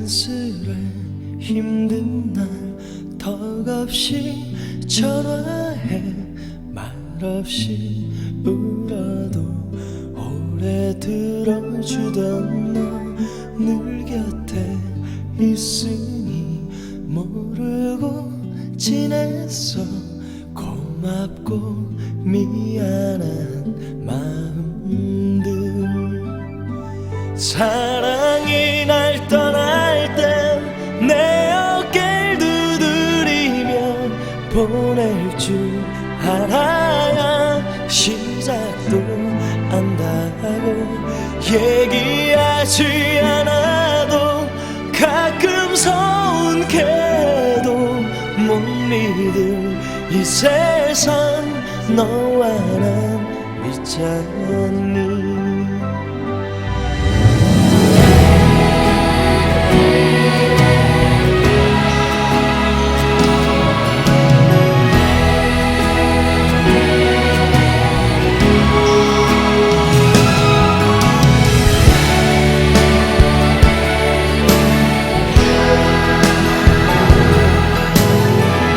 괜스레 힘든 날 덕없이 전화해 말없이 울어도 오래 들어주던 너 늘 곁에 있으니 모르고 지냈어. 고맙고 미안한 마음들. 사랑이 날떠 보낼 줄 알아야 시작도 안다고 얘기하지 않아도 가끔 서운해도 못 믿을 이 세상 너와 난 있잖니